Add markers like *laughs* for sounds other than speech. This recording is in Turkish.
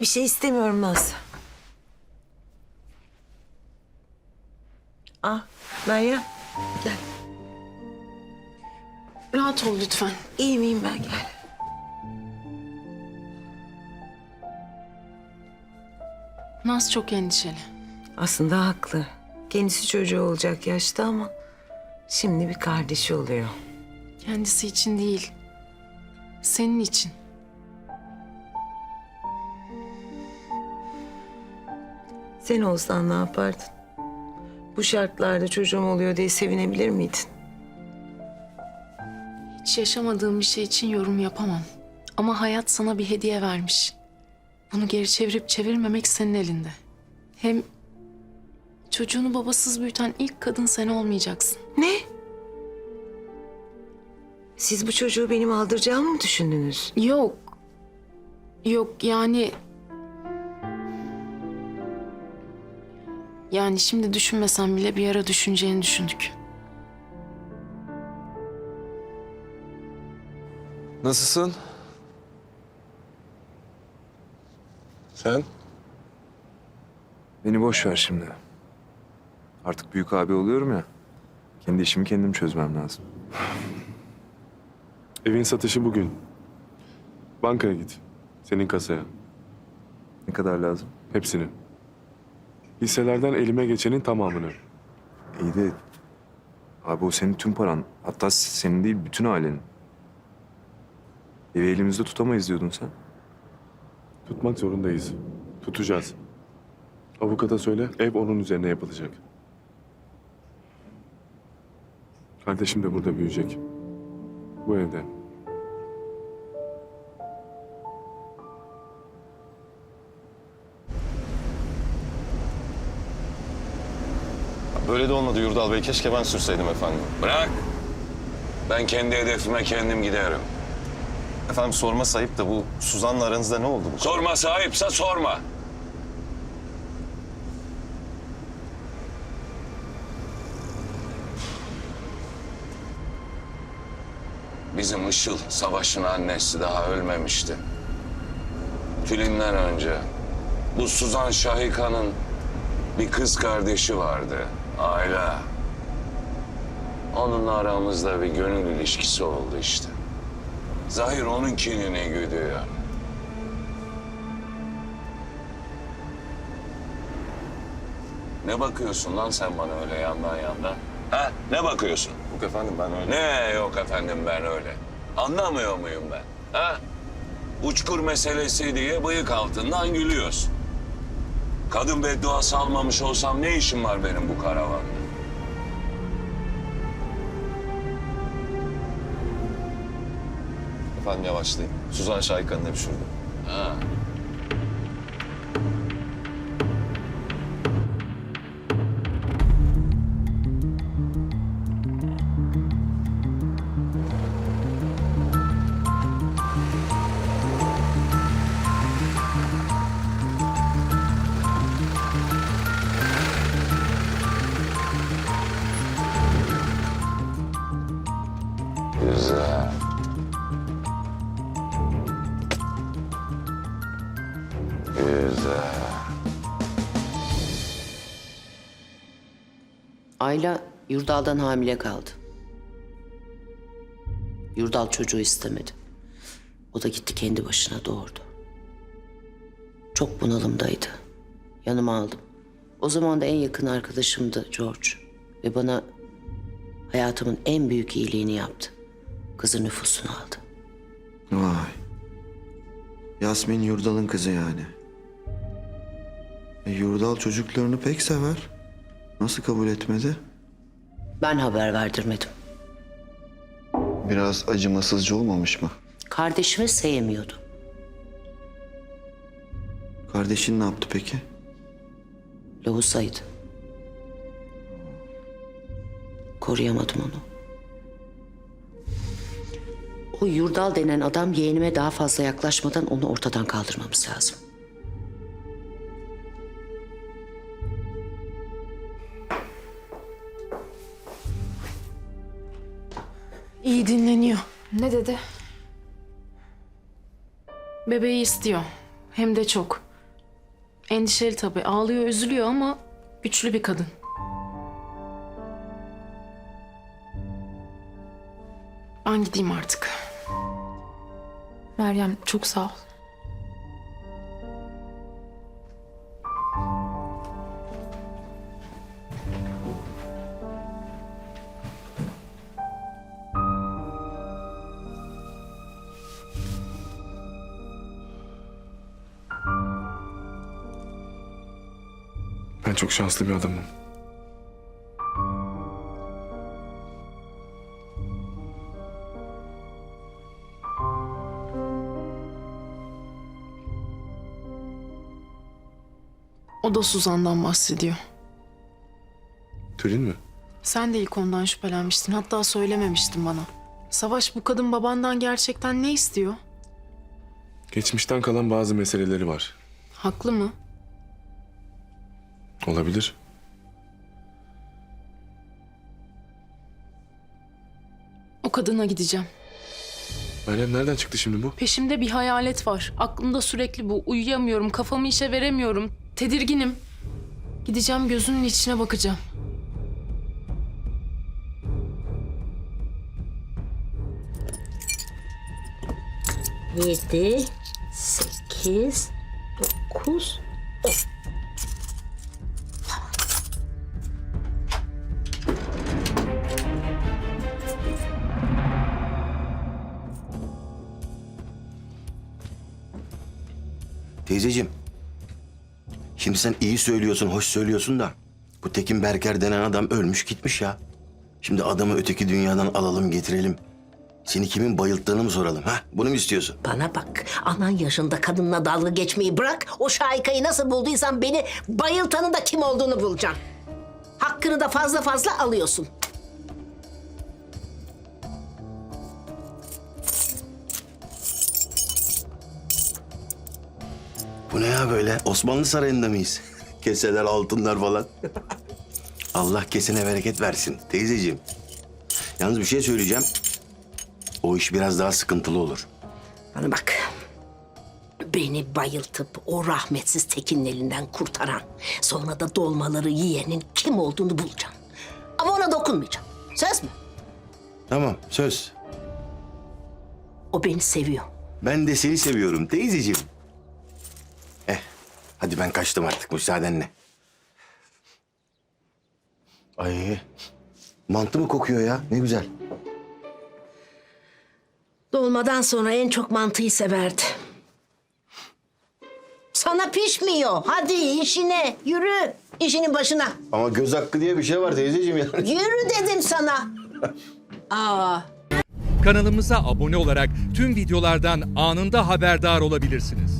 Bir şey istemiyorum Naz. Ah Meryem gel. Rahat ol lütfen. İyiyim iyiyim ben gel. Naz çok endişeli. Aslında haklı. Kendisi çocuğu olacak yaşta ama şimdi bir kardeşi oluyor. Kendisi için değil. Senin için. Sen olsan ne yapardın? Bu şartlarda çocuğum oluyor diye sevinebilir miydin? Hiç yaşamadığım bir şey için yorum yapamam. Ama hayat sana bir hediye vermiş. Bunu geri çevirip çevirmemek senin elinde. Hem çocuğunu babasız büyüten ilk kadın sen olmayacaksın. Ne? Siz bu çocuğu benim aldıracağımı mı düşündünüz? Yok. Yok yani... Yani şimdi düşünmesem bile bir ara düşüneceğini düşündük. Nasılsın? Sen? Beni boş ver şimdi. Artık büyük abi oluyorum ya. Kendi işimi kendim çözmem lazım. *laughs* Evin satışı bugün. Bankaya git. Senin kasaya. Ne kadar lazım? Hepsini. Hisselerden elime geçenin tamamını. İyi de... Abi o senin tüm paran. Hatta senin değil bütün ailenin. Evi elimizde tutamayız diyordun sen. Tutmak zorundayız. Tutacağız. Avukata söyle, ev onun üzerine yapılacak. Kardeşim de burada büyüyecek. Bu evde. Böyle de olmadı Yurdal Bey. Keşke ben sürseydim efendim. Bırak. Ben kendi hedefime kendim giderim. Efendim sorma sayıp da bu Suzan'la aranızda ne oldu bu? Sorma sahipse sorma. Bizim Işıl Savaş'ın annesi daha ölmemişti. Tülin'den önce bu Suzan Şahika'nın bir kız kardeşi vardı. Ayla. Onunla aramızda bir gönül ilişkisi oldu işte. Zahir onun kinini güdüyor. Ne bakıyorsun lan sen bana öyle yandan yandan? Ha? Ne bakıyorsun? Yok efendim ben öyle. Ne yok efendim ben öyle. Anlamıyor muyum ben? Ha? Uçkur meselesi diye bıyık altından gülüyorsun. Kadın bedduası almamış olsam ne işim var benim bu karavanda? Efendim yavaşlayın. Suzan Şahika'nın evi şurada. Ha? Ayla Yurdal'dan hamile kaldı. Yurdal çocuğu istemedi. O da gitti kendi başına doğurdu. Çok bunalımdaydı. Yanıma aldım. O zaman da en yakın arkadaşımdı George. Ve bana hayatımın en büyük iyiliğini yaptı. Kızın nüfusunu aldı. Vay. Yasmin Yurdal'ın kızı yani. E, Yurdal çocuklarını pek sever. Nasıl kabul etmedi? Ben haber verdirmedim. Biraz acımasızca olmamış mı? Kardeşimi sevmiyordu. Kardeşin ne yaptı peki? Lohusaydı. Koruyamadım onu. O Yurdal denen adam yeğenime daha fazla yaklaşmadan onu ortadan kaldırmamız lazım. İyi dinleniyor. Ne dedi? Bebeği istiyor. Hem de çok. Endişeli tabii. Ağlıyor, üzülüyor ama güçlü bir kadın. Ben gideyim artık. Meryem çok sağ ol. Çok şanslı bir adamım. O da Suzan'dan bahsediyor. Tülin mi? Sen de ilk ondan şüphelenmiştin. Hatta söylememiştin bana. Savaş bu kadın babandan gerçekten ne istiyor? Geçmişten kalan bazı meseleleri var. Haklı mı? Olabilir. O kadına gideceğim. Meryem nereden çıktı şimdi bu? Peşimde bir hayalet var. Aklımda sürekli bu. Uyuyamıyorum, kafamı işe veremiyorum. Tedirginim. Gideceğim gözünün içine bakacağım. Yedi, sekiz, dokuz, Teyzeciğim. Şimdi sen iyi söylüyorsun, hoş söylüyorsun da... ...bu Tekin Berker denen adam ölmüş gitmiş ya. Şimdi adamı öteki dünyadan alalım getirelim. Seni kimin bayılttığını mı soralım ha? Bunu mu istiyorsun? Bana bak, anan yaşında kadınla dalga geçmeyi bırak. O şahikayı nasıl bulduysan beni bayıltanın da kim olduğunu bulacaksın. Hakkını da fazla fazla alıyorsun. Bu ne ya böyle? Osmanlı Sarayı'nda mıyız? *laughs* Keseler, altınlar falan. Allah kesene bereket versin teyzeciğim. Yalnız bir şey söyleyeceğim. O iş biraz daha sıkıntılı olur. Bana bak. Beni bayıltıp o rahmetsiz Tekin'in elinden kurtaran, sonra da dolmaları yiyenin kim olduğunu bulacağım. Ama ona dokunmayacağım. Söz mü? Tamam, söz. O beni seviyor. Ben de seni seviyorum teyzeciğim. Hadi ben kaçtım artık müsaadenle. Ay, mantı mı kokuyor ya? Ne güzel. Dolmadan sonra en çok mantıyı severdi. Sana pişmiyor. Hadi işine. Yürü. işinin başına. Ama göz hakkı diye bir şey var teyzeciğim ya. *laughs* Yürü dedim sana. Aa. Kanalımıza abone olarak tüm videolardan anında haberdar olabilirsiniz.